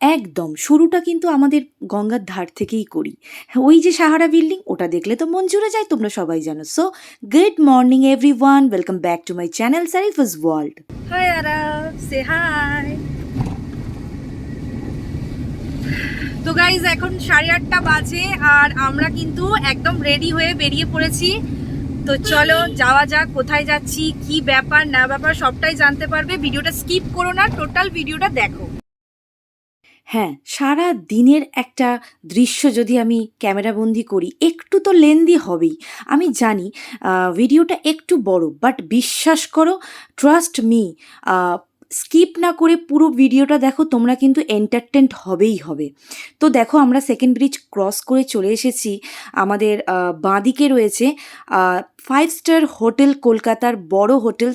একদম, শুরুটা কিন্তু আমাদের গঙ্গার ধার থেকেই করি। ওই যে সাহারা বিল্ডিং, ওটা দেখলে তো মন জুড়ে যায়, তোমরা সবাই জানো। So good morning everyone welcome back to my channel Sarifa's world hi Arab say hi তো গাইজ এখন সাড়ে আটটা বাজে, আর আমরা কিন্তু একদম রেডি হয়ে বেরিয়ে পড়েছি। তো চলো, যাওয়া যাক, কোথায় যাচ্ছি, কি ব্যাপার, না ব্যাপার, সবটাই জানতে পারবে। ভিডিওটা স্কিপ করো না টোটাল ভিডিওটা দেখো। হ্যাঁ সারা দিনের একটা দৃশ্য যদি আমি ক্যামেরাবন্দি করি, একটু তো লেন্দি হবেই। আমি জানি ভিডিওটা একটু বড় বাট বিশ্বাস করো ট্রাস্ট মি স্কিপ না করে পুরো ভিডিওটা দেখো, তোমরা কিন্তু এন্টারটেন্ট হবেই হবে। তো দেখো, আমরা সেকেন্ড ব্রিজ ক্রস করে চলে এসেছি। আমাদের বাঁদিকে রয়েছে ফাইভ স্টার হোটেল কলকাতার বড় হোটেল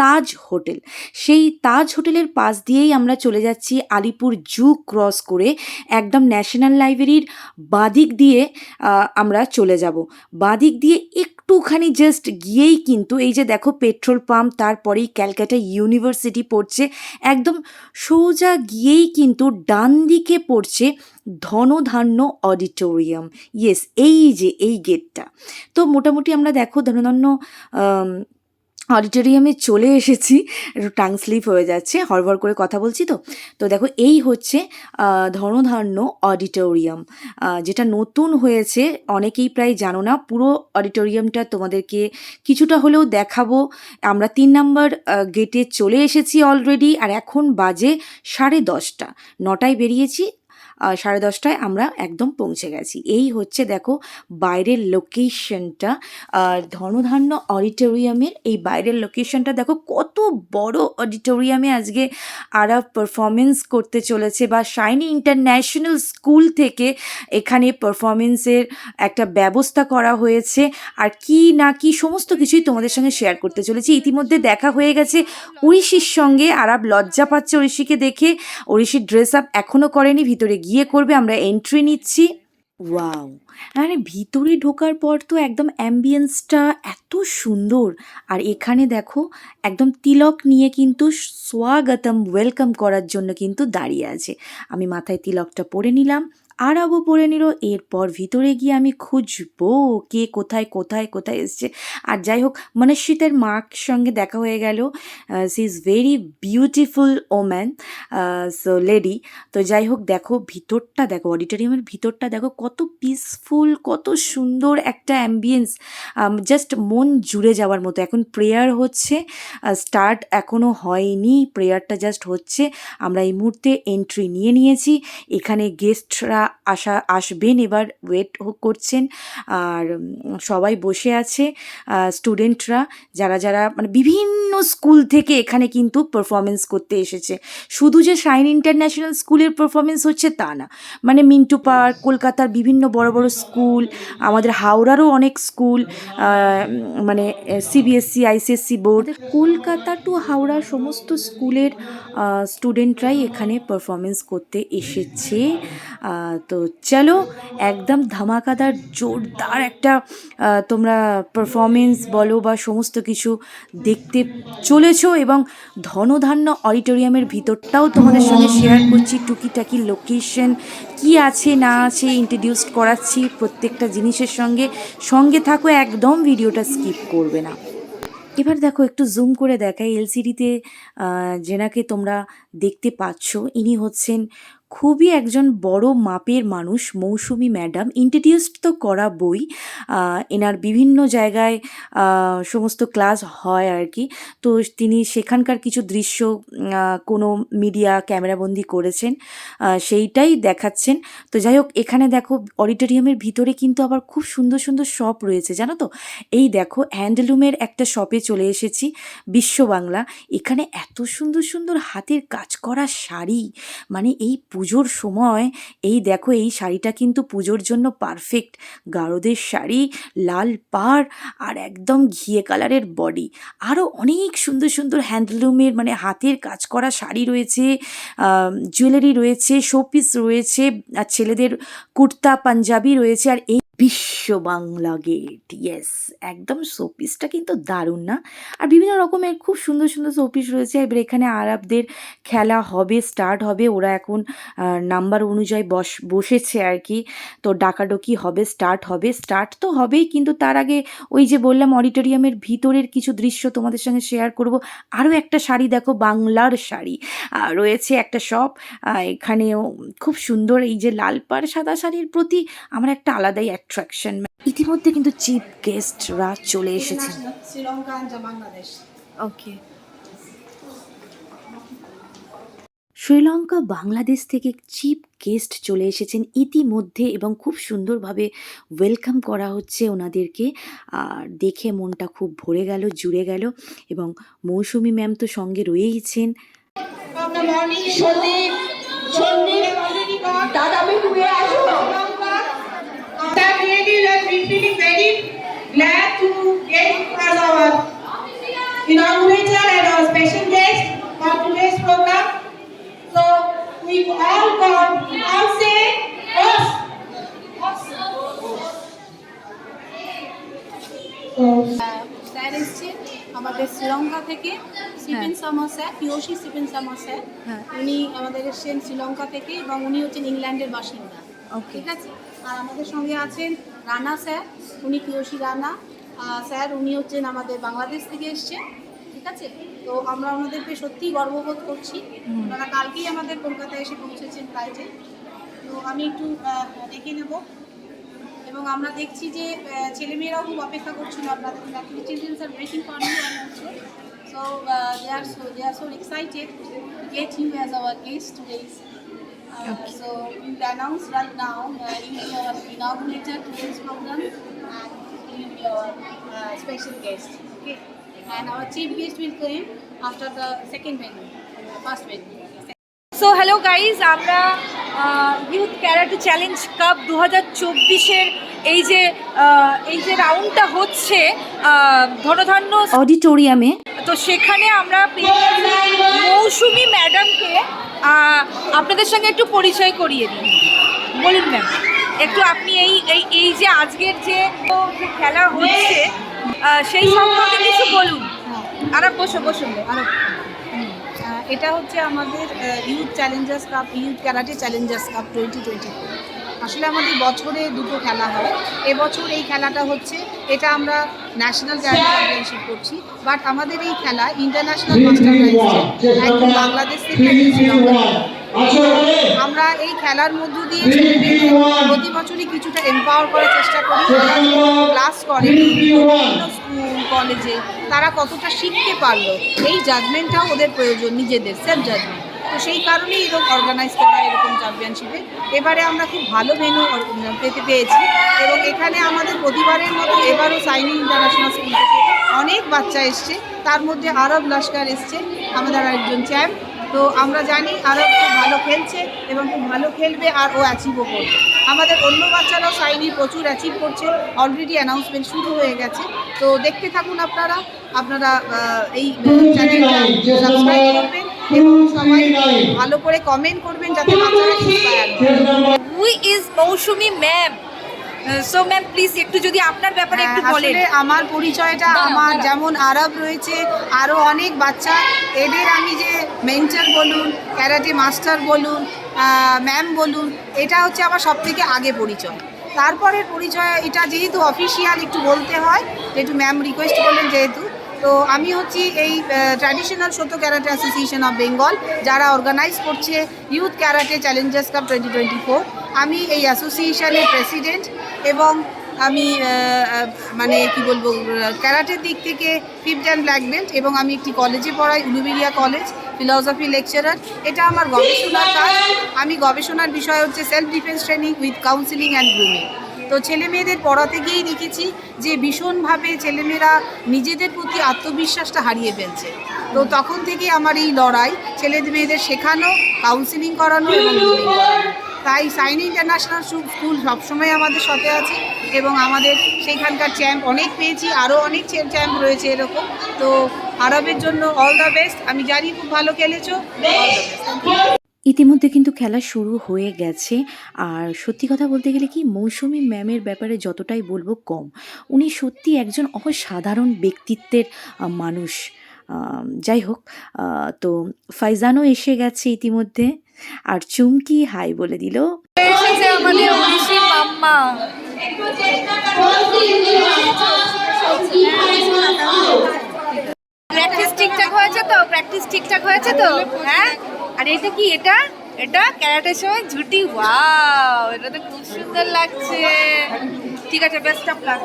তাজ হোটেল। সেই তাজ হোটেলের পাশ দিয়েই আমরা চলে যাচ্ছি আলিপুর জু ক্রস করে একদম ন্যাশনাল লাইব্রেরির বাদিক দিয়ে আমরা চলে যাব। বাদিক দিয়ে একটুখানি জাস্ট গিয়েই কিন্তু এই যে দেখো পেট্রোল পাম্প, তারপরেই ক্যালকাটা ইউনিভার্সিটি পড়ছে, একদম সোজা গিয়েই কিন্তু ডান দিকে পড়ছে ধনধান্য অডিটোরিয়াম। ইয়েস এই যে, এই গেটটা তো মোটামুটি আমরা দেখো ধনধান্য অডিটোরিয়ামে চলে এসেছি। টাং স্লিপ হয়ে যাচ্ছে হরভর করে কথা বলছি তো। তো দেখো, এই হচ্ছে ধনধান্য অডিটোরিয়াম। যেটা নতুন হয়েছে, অনেকেই প্রায় জানো না, পুরো অডিটোরিয়ামটা তোমাদেরকে কিছুটা হলেও দেখাবো। আমরা তিন নাম্বার গেটে চলে এসেছি অলরেডি আর এখন বাজে সাড়ে দশটা। নটায় বেরিয়েছি সাড়ে দশটায় আমরা একদম পৌঁছে গেছি। এই হচ্ছে দেখো বাইরের লোকেশনটা ধনধান্য অডিটোরিয়ামের এই বাইরের লোকেশনটা দেখো কত বড় অডিটোরিয়ামে আজকে আরা পারফরমেন্স করতে চলেছে বা শাইনি ইন্টারন্যাশনাল স্কুল থেকে এখানে পারফরমেন্সের একটা ব্যবস্থা করা হয়েছে। আর কি না কি সমস্ত কিছুই তোমাদের সঙ্গে শেয়ার করতে চলেছি। ইতিমধ্যে দেখা হয়ে গেছে ঐশীর সঙ্গে আরাব লজ্জা পাচ্ছে ঐশীকে দেখে। ঐশীর ড্রেস আপ এখনও করেনি, ভিতরে গিয়ে করবে, আমরা এন্ট্রি নিচ্ছি। ওয়াও মানে ভিতরে ঢোকার পর তো একদম অ্যাম্বিয়েন্সটা এত সুন্দর। আর এখানে দেখো, একদম তিলক নিয়ে কিন্তু স্বাগতম ওয়েলকাম করার জন্য কিন্তু দাঁড়িয়ে আছে। আমি মাথায় তিলকটা পরে নিলাম। আর আবু পরে নিল। এরপর ভিতরে গিয়ে আমি খুঁজবো কে কোথায় কোথায় কোথায় এসছে। আর যাই হোক মনস্বিতের মার সঙ্গে দেখা হয়ে গেল। She is very beautiful woman so lady তো যাই হোক, দেখো ভিতরটা দেখো অডিটোরিয়ামের ভিতরটা দেখো, কত পিসফুল কত সুন্দর একটা অ্যাম্বিয়েন্স জাস্ট মন জুড়ে যাওয়ার মতো। এখন প্রেয়ার হচ্ছে স্টার্ট এখনও হয়নি। প্রেয়ারটা জাস্ট হচ্ছে। আমরা এই মুহূর্তে এন্ট্রি নিয়ে নিয়েছি। এখানে গেস্টরা আসা আসবেন, এবার ওয়েট করছেন। আর সবাই বসে আছে স্টুডেন্টরা যারা যারা মানে বিভিন্ন স্কুল থেকে এখানে কিন্তু পারফরমেন্স করতে এসেছে। শুধু যে শাইন ইন্টারন্যাশনাল স্কুলের পারফরমেন্স হচ্ছে তা না। মানে মিন্টু পার্ক কলকাতার বিভিন্ন বড় বড় স্কুল আমাদের হাওড়ারও অনেক স্কুল মানে CBSE ICSE board Kolkata to Howrah সমস্ত স্কুলের স্টুডেন্টরাই এখানে পারফরমেন্স করতে এসেছে। তো চলো, একদম ধামাকাদার, জোরদার একটা তোমরা পারফরমেন্স বলো বা সমস্ত কিছু দেখতে চলেছো এবং ধনধান্য অডিটোরিয়ামের ভিতরটাও তোমাদের সঙ্গে শেয়ার করছি, টুকিটাকি লোকেশন কি আছে, না আছে ইন্ট্রোডিউস করাচ্ছি প্রত্যেকটা জিনিসের সঙ্গে। সঙ্গে থাকো, একদম ভিডিওটা স্কিপ করবে না। এবার দেখো, একটু জুম করে দেখাই এলসিডিতে যেনাকে তোমরা দেখতে পাচ্ছ। ইনি হচ্ছেন খুবই একজন বড় মাপের মানুষ, মৌসুমি ম্যাডাম। ইন্ট্রোডিউস তো করা বই এনার বিভিন্ন জায়গায় সমস্ত ক্লাস হয় আর কি। তো তিনি সেখানকার কিছু দৃশ্য কোনো মিডিয়া ক্যামেরাবন্দি করেছেন সেইটাই দেখাচ্ছেন। তো যাই হোক, এখানে দেখো, অডিটোরিয়ামের ভিতরে কিন্তু আবার খুব সুন্দর সুন্দর শপ রয়েছে, জানো তো? এই দেখো হ্যান্ডলুমের একটা শপে চলে এসেছি, বিশ্ব বাংলা। এখানে এত সুন্দর সুন্দর হাতের কাজ করা শাড়ি মানে এই পুজোর সময় এই দেখো, এই শাড়িটা কিন্তু পুজোর জন্য পারফেক্ট গারদের শাড়ি, লাল পাড় আর একদম ঘিয়ে কালারের বডি আরও অনেক সুন্দর সুন্দর হ্যান্ডলুমের মানে হাতের কাজ করা শাড়ি রয়েছে জুয়েলারি রয়েছে শোপিস রয়েছে, আর ছেলেদের কুর্তা, পাঞ্জাবি রয়েছে, আর এই বিশ্ব বাংলা গেট ইয়েস একদম শোপিসটা কিন্তু দারুণ না? আর বিভিন্ন রকমের খুব সুন্দর সুন্দর শোপিস রয়েছে। এবার এখানে আরবদের খেলা হবে স্টার্ট হবে। ওরা এখন নাম্বার অনুযায়ী বস, বসেছে আর কি। তো ডাকাডকি হবে স্টার্ট হবে। স্টার্ট তো হবেই, কিন্তু তার আগে ওই যে বললাম অডিটোরিয়ামের ভিতরের কিছু দৃশ্য তোমাদের সঙ্গে শেয়ার করব। আরও একটা শাড়ি দেখো, বাংলার শাড়ি। রয়েছে একটা শপ এখানেও খুব সুন্দর এই যে লাল পাড় সাদা শাড়ির প্রতি আমার একটা আলাদাই অ্যাট্রাকশন ইতিমধ্যে কিন্তু চিফ গেস্টরা চলে এসেছেন। শ্রীলঙ্কা বাংলাদেশ ওকে শ্রীলঙ্কা বাংলাদেশ থেকে চিফ গেস্ট চলে এসেছেন। ইতিমধ্যে এবং খুব সুন্দরভাবে ওয়েলকাম করা হচ্ছে ওনাদেরকে। আর দেখে মনটা খুব ভরে গেল জুড়ে গেল এবং মৌসুমি ম্যাম তো সঙ্গে রয়েইছেন। দাদা That really like we feeling very glad to get as our inaugurator and our special guest for today's program. So we all got all say us. Sir এসছে আমাদের শ্রীলঙ্কা থেকে সিপিন সামা স্যার কিয়োশি সিপিন সামা স্যার হ্যাঁ। উনি আমাদের এসছেন শ্রীলঙ্কা থেকে এবং উনি হচ্ছেন ইংল্যান্ডের বাসিন্দা ঠিক আছে আর আমাদের সঙ্গে আছেন রানা স্যার, উনি কিয়োশি রানা। স্যার, উনি হচ্ছেন আমাদের বাংলাদেশ থেকে এসছেন, ঠিক আছে? তো আমরা ওনাদেরকে সত্যিই গর্ববোধ করছি। ওনারা কালকেই আমাদের কলকাতায় এসে পৌঁছেছেন ফ্লাইটে তো আমি একটু দেখে নেব। এবং আমরা দেখছি যে ছেলেমেয়েরাও খুব অপেক্ষা করছিল আপনাদের children's are you also so they are so they are so excited get you as our guest today's So we will announce right now, uh, you will be our inaugurator today's program and you will be our uh, special guest, okay? And our chief guest will come after the second venue, uh, first venue. So hello guys আমরা youth karate challenge cup দু হাজার চব্বিশের এই যে এই যে রাউন্ডটা হচ্ছে ধনধান্য অডিটোরিয়ামে তো সেখানে আমরা মৌসুমি ম্যাডামকে আপনাদের সঙ্গে একটু পরিচয় করিয়ে দিই। বলুন ম্যাম, একটু আপনি এই এই এই যে আজকের যে খেলা হচ্ছে সেই সম্পর্কে কিছু বলুন। আর বসো বসুন আরও। এটা হচ্ছে আমাদের youth challengers cup, youth karate challengers cup twenty twenty আসলে আমাদের বছরে দুটো খেলা হয়। এবছর এই খেলাটা হচ্ছে এটা আমরা ন্যাশনাল চ্যাম্পিয়নশিপ করছি বাট আমাদের এই খেলা ইন্টারন্যাশনাল মাস্টাররা এসছে একদম বাংলাদেশ থেকে। আমরা এই খেলার মধ্য দিয়ে প্রতি বছরই কিছুটা এম্পাওয়ার করার চেষ্টা করি ক্লাস করে স্কুল কলেজে তারা কতটা শিখতে পারল এই জাজমেন্টটাও ওদের প্রয়োজন নিজেদের সেলফ জাজমেন্ট তো সেই কারণেই এরকম অর্গানাইজ করা, এরকম চ্যাম্পিয়নশিপে এবারে আমরা খুব ভালো ভেনু পেতে পেয়েছি। এবং এখানে আমাদের প্রতিবারের মতো এবারও সাইনি ইন্টারন্যাশনাল স্কুল থেকে অনেক বাচ্চা এসছে। তার মধ্যে আরব লস্কর এসছে, আমাদের একজন চ্যাম্প তো আমরা জানি আরও খুব ভালো খেলছে এবং খুব ভালো খেলবে আর ও অ্যাচিভও করবে। আমাদের অন্য বাচ্চারাও সাইনি প্রচুর অ্যাচিভ করছে। অলরেডি অ্যানাউন্সমেন্ট শুরু হয়ে গেছে। তো দেখতে থাকুন আপনারা। আপনারা এই চ্যানেলটা সাবস্ক্রাইব করবেন। এবং সবাই ভালো করে কমেন্ট করবেন যাতে বাচ্চারা inspire is Mousumi ma'am so ma'am please একটু যদি আপনার ব্যাপারে একটু হ্যাঁ, বলেন। আসলে আমার পরিচয়টা আমার যেমন আরব রয়েছে আরও অনেক বাচ্চা। এদের আমি যে মেন্টার বলুন ক্যারাটে মাস্টার বলুন ম্যাম বলুন এটা হচ্ছে আমার সব থেকে আগে পরিচয়। তারপরের পরিচয় এটা যেহেতু অফিসিয়াল একটু বলতে হয় যেহেতু ম্যাম রিকোয়েস্ট করলেন যেহেতু তো আমি হচ্ছি এই ট্র্যাডিশনাল সত্য ক্যারাটে অ্যাসোসিয়েশন অফ বেঙ্গল যারা অর্গানাইজ করছে youth karate challengers cup twenty twenty four আমি এই অ্যাসোসিয়েশনের প্রেসিডেন্ট এবং আমি মানে কি বলব ক্যারাটের দিক থেকে ফিফথ অ্যান্ড ব্ল্যাক বেল্ট এবং আমি একটি কলেজে পড়াই উলুবেরিয়া কলেজ ফিলসফি লেকচারার এটা আমার গবেষণার কাজ। আমি গবেষণার বিষয় হচ্ছে self defence training with counselling and grooming তো ছেলে মেয়েদের পড়াতে গিয়েই দেখেছি যে ভীষণভাবে ছেলেমেয়েরা নিজেদের প্রতি আত্মবিশ্বাসটা হারিয়ে ফেলছে। তো তখন থেকে আমার এই লড়াই ছেলে মেয়েদের শেখানো কাউন্সিলিং করানো এবং তাই সাইন ইন্টারন্যাশনাল স্কুল সবসময় আমাদের সাথে আছে এবং আমাদের সেইখানকার চ্যাম্প অনেক পেয়েছি, আরও অনেক চ্যাম্প রয়েছে এরকম। তো আরবের জন্য অল দ্য বেস্ট আমি জানি খুব ভালো খেলেছো। অল দ্য বেস্ট ইতিমধ্যে কিন্তু খেলা শুরু হয়ে গেছে। আর সত্যি কথা বলতে গেলে কি, মৌসুমি ম্যামের ব্যাপারে যতটাই বলব কম। উনি সত্যি একজন অসাধারণ ব্যক্তিত্বের মানুষ। যাই হোক তো ফাইজানও এসে গেছে ইতিমধ্যে। আর চুমকি হাই বলে দিল। প্র্যাকটিস ঠিকঠাক হয়েছে তো? প্র্যাকটিস ঠিকঠাক হয়েছে তো? হ্যাঁ? আর এটা কি? এটা? এটা ক্যারাটের সময় ঝুটি? ওয়াও, এটা তো খুব সুন্দর লাগছে। ঠিক আছে বেস্ট অফ লাক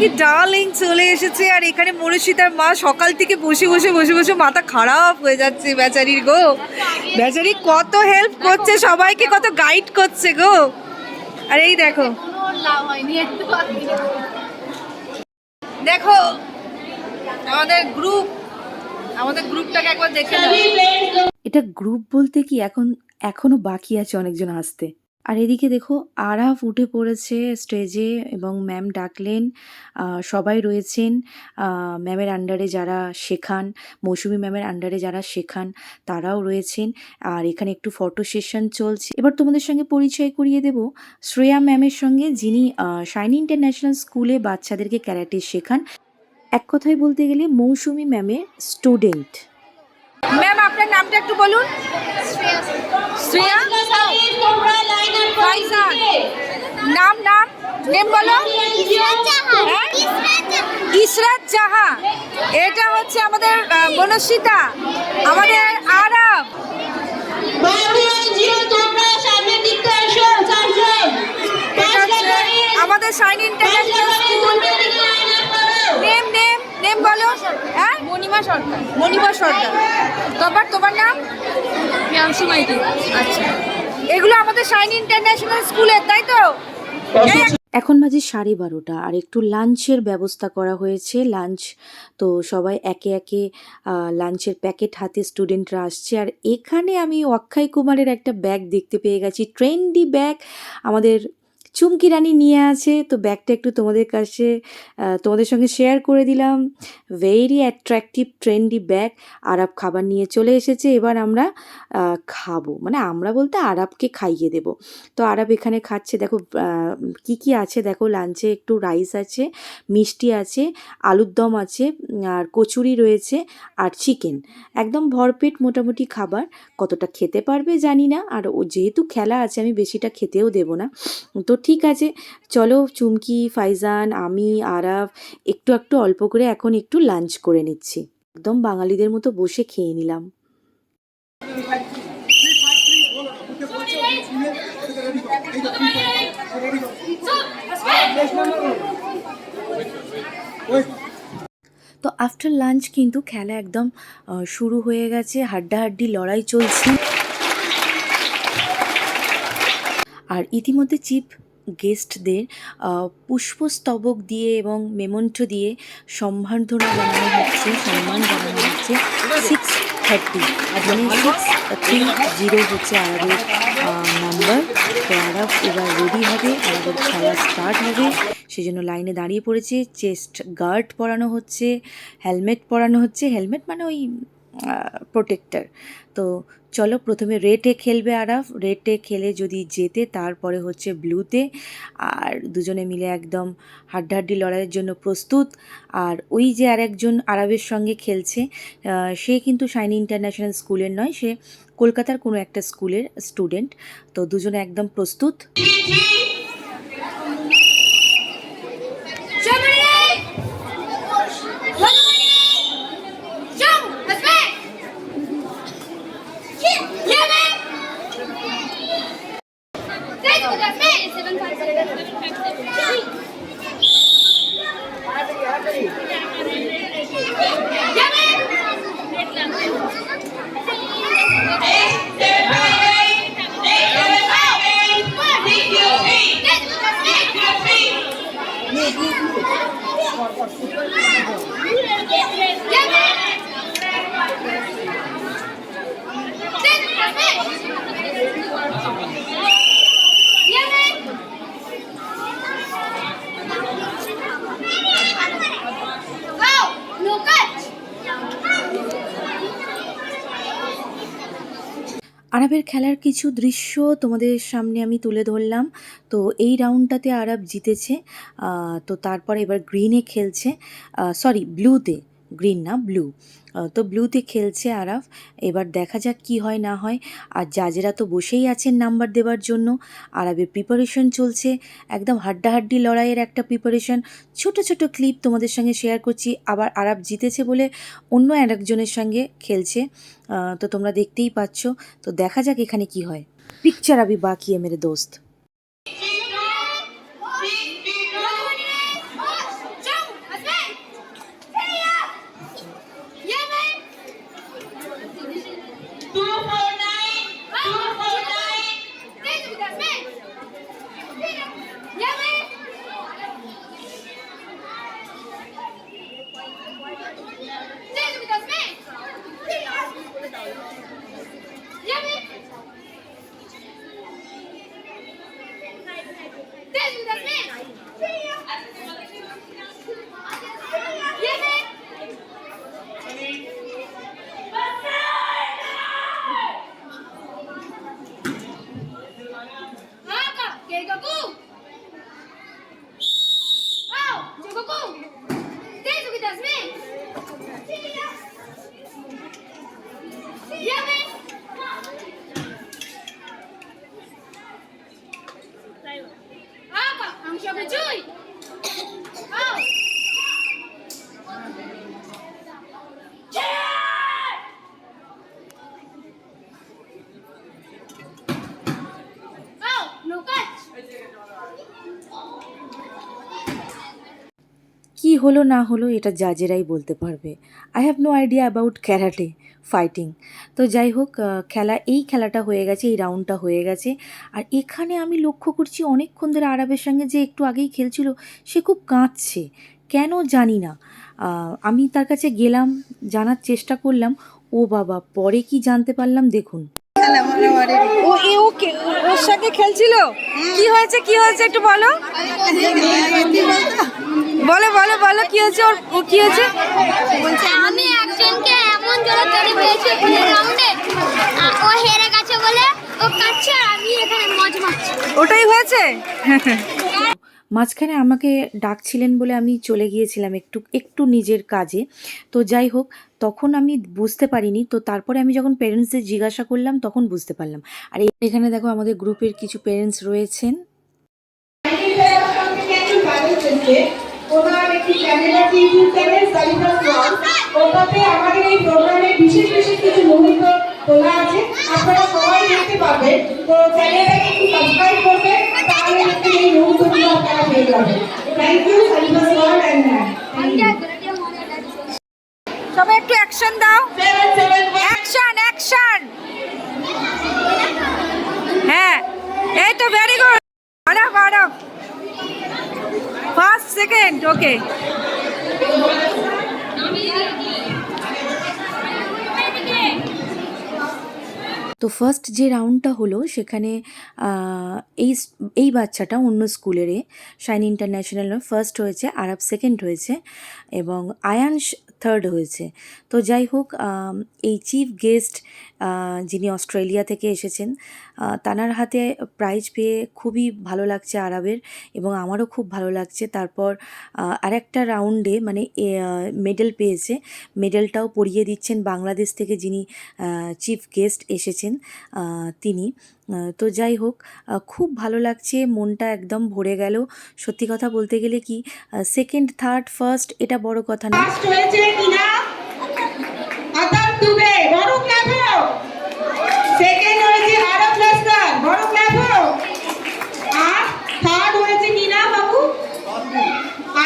কি ডার্লিং চলে এসেছে, আর এখানে মনুষিতার মা সকাল থেকে বসে বসে বসে বসে মাথা খারাপ হয়ে যাচ্ছে বেচারির, গো। বেচারি কত হেল্প করছে, সবাইকে কত গাইড করছে, গো। আর এই দেখো। দেখো, আমাদের গ্রুপ আমাদের গ্রুপটাকে একবার দেখে এটা গ্রুপ বলতে কি এখন, এখনও বাকি আছে অনেকজন আসতে। আর এদিকে দেখো, আরাফ উঠে পড়েছে স্টেজে এবং ম্যাম ডাকলেন সবাই রয়েছেন। ম্যামের আন্ডারে যারা শেখান, মৌসুমি ম্যামের আন্ডারে যারা শেখান, তারাও রয়েছেন। আর এখানে একটু ফটো সেশন চলছে। এবার তোমাদের সঙ্গে পরিচয় করিয়ে দেব। শ্রেয়া ম্যামের সঙ্গে যিনি শাইনি ইন্টারন্যাশনাল স্কুলে বাচ্চাদেরকে ক্যারাটে শেখান এক কথায় বলতে গেলে মৌসুমি ম্যামের স্টুডেন্ট ম্যাম আপনার নামটা একটু বলুন। শ্রেয়া। নাম নাম নেম বলো। হ্যাঁ? ইসরাত জাহা। এটা হচ্ছে আমাদের বনশ্রীতা। আমাদের আরব। আমাদের sign international school name name name বলো। হ্যাঁ? মণিমা সরকার। মণিমা সরকার। তোমার তোমার নাম? প্রিয়াংশু মাইতি। আচ্ছা। এগুলো আমাদের সাইন ইন্টারন্যাশনাল স্কুলের তাই তো? এখন বাজে সাড়ে বারোটা আর একটু লাঞ্চের ব্যবস্থা করা হয়েছে। লাঞ্চ তো সবাই একে একে লাঞ্চের প্যাকেট হাতে স্টুডেন্টরা আসছে। আর এখানে আমি অক্ষয় কুমারের একটা ব্যাগ দেখতে পেয়ে গেছি। ট্রেন্ডি ব্যাগ আমাদের চুমকি রানী নিয়ে আছে। তো ব্যাগটা একটু তোমাদের কাছে তোমাদের সঙ্গে শেয়ার করে দিলাম। Very attractive trendy bag Arab খাবার নিয়ে চলে এসেছে। এবার আমরা খাব। মানে আমরা বলতে আরবকে খাইয়ে দেবো। তো আরব এখানে খাচ্ছে। দেখো কি কি আছে? দেখো লাঞ্চে একটু রাইস আছে, মিষ্টি আছে, আলুর দম আছে, আর কচুরি রয়েছে, আর চিকেন একদম ভরপেট মোটামুটি খাবার। কতটা খেতে পারবে জানি না। আর ও যেহেতু খেলা আছে, আমি বেশিটা খেতেও দেবো না। তো ঠিক আছে। চলো চুমকি, ফাইজান, আমি, আরাফ, একটু একটু অল্প করে এখন একটু লাঞ্চ করে নিচ্ছি। একদম বাঙালিদের মতো বসে খেয়ে নিলাম। তো আফটার লাঞ্চ কিন্তু খেলা একদম শুরু হয়ে গেছে। হাড্ডাহাড্ডি লড়াই চলছে। আর ইতিমধ্যে চিফ গেস্টদের পুষ্পস্তবক দিয়ে এবং মেমন্টো দিয়ে সম্বর্ধনা জানানো হচ্ছে, সম্মান জানানো হচ্ছে সিক্স থার্টি মানে সিক্স থ্রি জিরো হচ্ছে আরবের নাম্বার তো আরব এবার রেডি হবে আরবের খেলা স্টার্ট হবে। সেজন্য লাইনে দাঁড়িয়ে পড়েছে। চেস্ট গার্ড পরানো হচ্ছে হেলমেট পরানো হচ্ছে। হেলমেট মানে ওই প্রোটেক্টর তো চলো প্রথমে রেটে খেলবে আরাফ। রেটে খেলে যদি জেতে, তারপরে হচ্ছে ব্লুতে আর দুজনে মিলে একদম হাড্ডাহাড্ডি লড়াইয়ের জন্য প্রস্তুত। আর ওই যে আরেকজন আরবের সঙ্গে খেলছে সে কিন্তু শাইনি ইন্টারন্যাশনাল স্কুলের নয়, সে কলকাতার কোনো একটা স্কুলের স্টুডেন্ট তো দুজনে একদম প্রস্তুত। আরবের খেলার কিছু দৃশ্য তোমাদের সামনে আমি তুলে ধরলাম। তো এই রাউন্ডটাতে আরব জিতেছে তো তারপরে এবার গ্রিনে খেলছে সরি ব্লুতে গ্রিন না ব্লু তো ব্লুতে খেলছে আরাফ। এবার দেখা যাক কি হয়, না হয়। আর জাজেরা তো বসেই আছেন নাম্বার দেবার জন্য। আরবের প্রিপারেশন চলছে। একদম হাড্ডাহাড্ডি লড়াইয়ের একটা প্রিপারেশন ছোট ছোট ক্লিপ তোমাদের সঙ্গে শেয়ার করছি। আবার আরব জিতেছে বলে অন্য একজনের সঙ্গে খেলছে। তো তোমরা দেখতেই পাচ্ছ। তো দেখা যাক এখানে কি হয়। পিকচার আবি বাকি মেরে দোস্ত। হলো না হলো এটা জাজেরাই বলতে পারবে। I have no idea about karate fighting তো যাই হোক খেলা, এই খেলাটা হয়ে গেছে, এই রাউন্ডটা হয়ে গেছে। আর এখানে আমি লক্ষ্য করছি অনেকক্ষণ ধরে আরবের সঙ্গে যে একটু আগেই খেলছিল, সে খুব কাঁদছে। কেন জানি না। আমি তার কাছে গেলাম, জানার চেষ্টা করলাম, ও বাবা, পরে কি জানতে পারলাম? দেখুন। ও ও ওর সঙ্গে খেলছিল? কি হয়েছে কি হয়েছে একটু বলো? বলো বলো বলো কি হয়েছে ওর? ও কি হয়েছে? বলছে আমি একজনকে এমন জোরে চড়ে পেয়েছি রাউন্ডে ও হেরে গেছে বলে ও কাচ্ছে আর আমি এখানে মজ মারছি। ওটাই হয়েছে? মাঝখানে আমাকে ডাকছিলেন বলে আমি চলে গিয়েছিলাম একটু একটু নিজের কাজে। তো যাই হোক তখন আমি বুঝতে পারিনি। তো তারপরে আমি যখন পেরেন্টসদের জিজ্ঞাসা করলাম তখন বুঝতে পারলাম। আর এখানে দেখো আমাদের গ্রুপের কিছু পেরেন্টস রয়েছেন। ওনার একটি চ্যানেল আছে ইউটিউব চ্যানেল সালিফা ব্লগ ওটাতে আমাদের এই প্রোগ্রামে বিশেষ বিশেষ কিছু মুহূর্ত তোলা আছে। আপনারা সবাই দেখতে পাবেন তো চ্যানেলটাকে একটু সাবস্ক্রাইব করবেন তাহলে দেখতে এই মুহূর্তগুলো আপনারা পেয়ে যাবেন। Thank you Salifa blog and সবাই একটু অ্যাকশন দাও। অ্যাকশন অ্যাকশন হ্যাঁ এই তো very good Arab Arab first second okay তো ফার্স্ট যে রাউন্ডটা হলো, সেখানে এই এই বাচ্চাটা অন্য স্কুলের শাইন ইন্টারন্যাশনাল ফার্স্ট হয়েছে আরব সেকেন্ড হয়েছে, এবং আয়ানস থার্ড হয়েছে। তো যাই হোক এই চিফ গেস্ট যিনি অস্ট্রেলিয়া থেকে এসেছেন তানার হাতে প্রাইজ পেয়ে খুবই ভালো লাগছে আরবের এবং আমারও খুব ভালো লাগছে। তারপর আরেকটা রাউন্ডে মানে মেডেল পেয়েছে। মেডেলটাও পরিয়ে দিচ্ছেন বাংলাদেশ থেকে যিনি চিফ গেস্ট এসেছেন তিনি। তো যাই হোক খুব ভালো লাগছে, মনটা একদম ভরে গেল। সত্যি কথা বলতে গেলে কি সেকেন্ড থার্ড ফার্স্ট এটা বড় কথা না ফার্স্ট হয়েছে কিনা আতার দুবে বড় ক্লাব হোক সেকেন্ড হয়েছে আরব লস্কর বড় ক্লাব হোক আর থার্ড হয়েছে কিনা বাবু?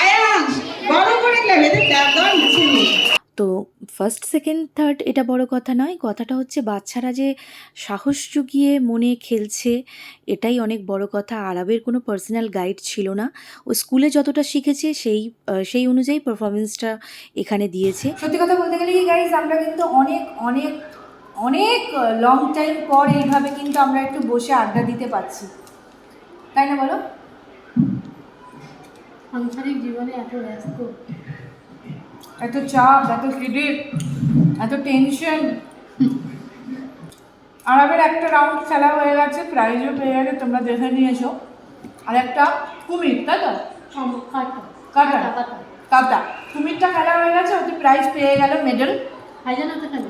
আয়াংশ বড় করে ক্লাব এদের ক্লাব দেওয়ার ইচ্ছে নেই। তো ফার্স্ট সেকেন্ড থার্ড এটা বড় কথা নয়। কথাটা হচ্ছে বাচ্চারা যে সাহস জুগিয়ে মনে খেলছে এটাই অনেক বড় কথা। আরবের কোনো পার্সোনাল গাইড ছিল না। ও স্কুলে যতটা শিখেছে সেই সেই অনুযায়ী পারফরমেন্সটা এখানে দিয়েছে। সত্যি কথা বলতে গেলে কি গাইজ আমরা কিন্তু অনেক অনেক অনেক লং টাইম পর এইভাবে কিন্তু আমরা একটু বসে আড্ডা দিতে পারছি। তাই না বলো? সাংসারিক জীবনে এত ব্যস্ত। এত চাপ এত হেডেক এত টেনশন আরবের একটা রাউন্ড খেলা হয়ে গেছে প্রাইজও পেয়ে গেছে তোমরা দেখে নিয়েছো। আর একটা কুমির তাই তো? কাটা। কাটা। কুমিরটা খেলা হয়ে গেছে ওতে প্রাইজ পেয়ে গেল মেডেল হাইজানাতে কেন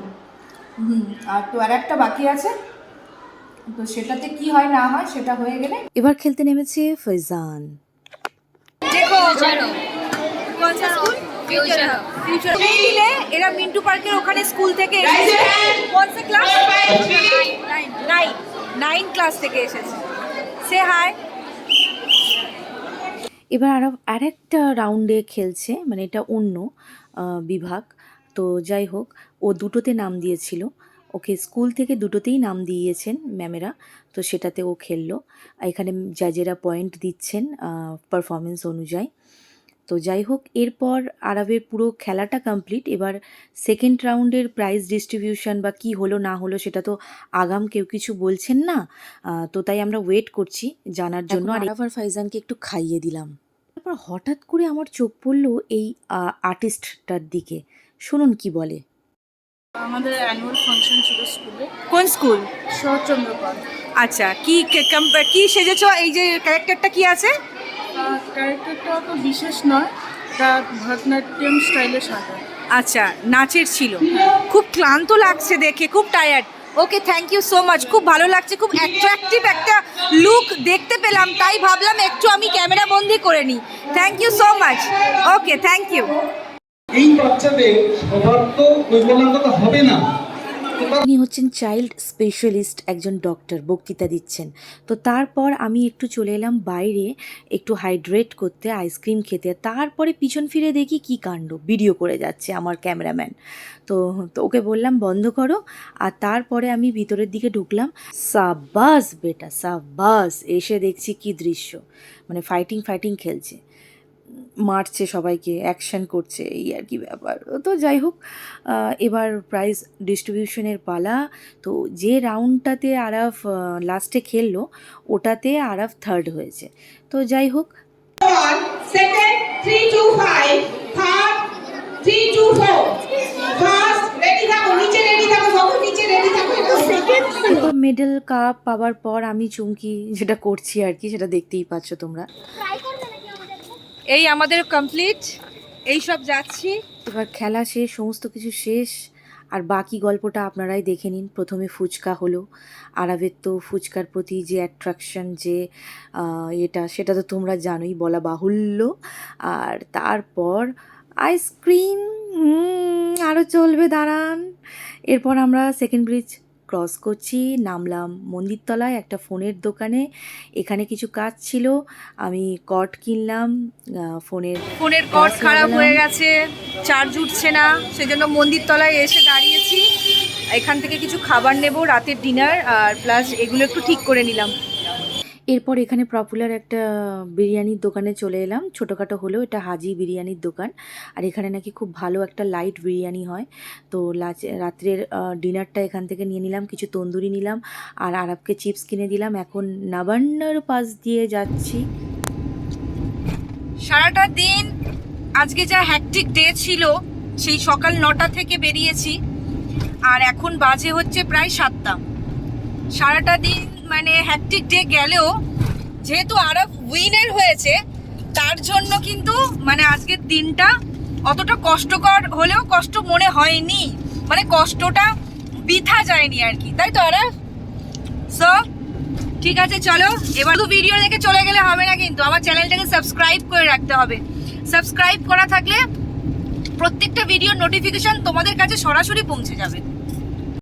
হুম আর তো আর একটা বাকি আছে। তো সেটাতে কি হয় না হয় সেটা হয়ে গেলে। এবার খেলতে নেমেছে ফৈজান এরা মিন্টু পার্কের ওখানে স্কুল থেকে এসেছে। কোন ক্লাস নাইন নাইন ক্লাস থেকে এসেছে। সে হাই এবার আরও আরেকটা রাউন্ডে খেলছে মানে এটা অন্য বিভাগ। তো যাই হোক ও দুটোতে নাম দিয়েছিল। ওকে স্কুল থেকে দুটোতেই নাম দিয়েছেন ম্যামেরা তো সেটাতে ও খেললো। এখানে জাজেরা পয়েন্ট দিচ্ছেন পারফরমেন্স অনুযায়ী। তো যাই হোক এরপর আরবের পুরো খেলাটা কমপ্লিট এবার সেকেন্ড রাউন্ডের প্রাইজ ডিস্ট্রিবিউশন বা কি হলো না হলো সেটা তো আগাম কেউ কিছু বলছেন না। তো তাই আমরা ওয়েট করছি জানার জন্য। আর আরাফ আর ফাইজানকে একটু খাইয়ে দিলাম। তারপর হঠাৎ করে আমার চোখ পড়ল এই আর্টিস্টটার দিকে। শুনুন কি বলে। আমাদের অ্যানুয়াল ফাংশন ছিল স্কুলে কোন স্কুল শরৎচন্দ্র আচ্ছা কি কে- সেজেছো? এই যে ক্যারেক্টারটা কি আছে? ক্যারেক্টারটা অত বিশেষ নয় এটা ভরতনাট্যম স্টাইলে সাজা আচ্ছা নাচের ছিল। খুব ক্লান্ত লাগছে দেখে খুব tired okay thank you so much খুব ভালো লাগছে খুব অ্যাট্রাকটিভ একটা লুক দেখতে পেলাম। তাই ভাবলাম একটু আমি ক্যামেরা বন্দি করে নিই। Thank you so much okay thank you এই হবে না। উনি হচ্ছেন চাইল্ড স্পেশালিস্ট একজন ডক্টর বক্তৃতা দিচ্ছেন। তো তারপর আমি একটু চলে এলাম বাইরে, একটু হাইড্রেট করতে আইসক্রিম খেতে। তারপরে পিছন ফিরে দেখি কি কাণ্ড ভিডিও করে যাচ্ছে আমার ক্যামেরাম্যান তো তো ওকে বললাম, বন্ধ করো। আর তারপরে আমি ভিতরের দিকে ঢুকলাম। সাব্বাস বেটা, সাব্বাস। এসে দেখছি কি দৃশ্য। মানে ফাইটিং ফাইটিং খেলছে। মারছে সবাইকে অ্যাকশন করছে এই আর কি ব্যাপার। তো যাই হোক এবার প্রাইজ ডিস্ট্রিবিউশনের পালা। তো যে রাউন্ডটাতে আরাফ লাস্টে খেললো ওটাতে আরাফ থার্ড হয়েছে। তো যাই হোক। মেডেল কাপ পাওয়ার পর আমি চুমকি যেটা করছি আর কি সেটা দেখতেই পাচ্ছ তোমরা। এই আমাদের কমপ্লিট এই সব যাচ্ছি। এবার খেলা শেষ, সমস্ত কিছু শেষ। আর বাকি গল্পটা আপনারাই দেখে নিন। প্রথমে ফুচকা হলো। আরবের তো ফুচকার প্রতি যে অ্যাট্রাকশন যে এটা, সেটা তো তোমরা জানোই, বলা বাহুল্য। আর তারপর আইসক্রিম আরও চলবে, দাঁড়ান। এরপর আমরা সেকেন্ড ব্রিজ ক্রস করছি নামলাম মন্দিরতলায় একটা ফোনের দোকানে। এখানে কিছু কাজ ছিল আমি কট কিনলাম ফোনের ফোনের কট খারাপ হয়ে গেছে চার্জ উঠছে না সেজন্য মন্দির তলায় এসে দাঁড়িয়েছি। এখান থেকে কিছু খাবার নেব রাতের ডিনার আর প্লাস এগুলো একটু ঠিক করে নিলাম। এরপর এখানে পপুলার একটা বিরিয়ানির দোকানে চলে এলাম। ছোটোখাটো হলেও এটা হাজি বিরিয়ানির দোকান। আর এখানে নাকি খুব ভালো একটা লাইট বিরিয়ানি হয়। তো লাচ- রাত্রের ডিনারটা এখান থেকে নিয়ে নিলাম, কিছু তন্দুরি নিলাম, আর আরবকে চিপস কিনে দিলাম। এখন নাবান্নার পাশ দিয়ে যাচ্ছি। সারাটা দিন আজকে যা হ্যাকটিক ডে ছিল, সেই সকাল নটা থেকে বেরিয়েছি। আর এখন বাজে হচ্ছে প্রায় সাতটা। সারাটা দিন মানে হ্যাকটিক ডে গেলেও যেহেতু আরব উইনার হয়েছে, তার জন্য কিন্তু মানে আজকের দিনটা অতটা কষ্টকর হলেও কষ্ট মনে হয়নি। মানে কষ্টটা বৃথা যায়নি আর কি। তাই তো আরব? সো ঠিক আছে, চলো। এবার তো ভিডিও দেখে চলে গেলে হবে না কিন্তু, আমার চ্যানেলটাকে সাবস্ক্রাইব করে রাখতে হবে। সাবস্ক্রাইব করা থাকলে প্রত্যেকটা ভিডিওর নোটিফিকেশন তোমাদের কাছে সরাসরি পৌঁছে যাবে।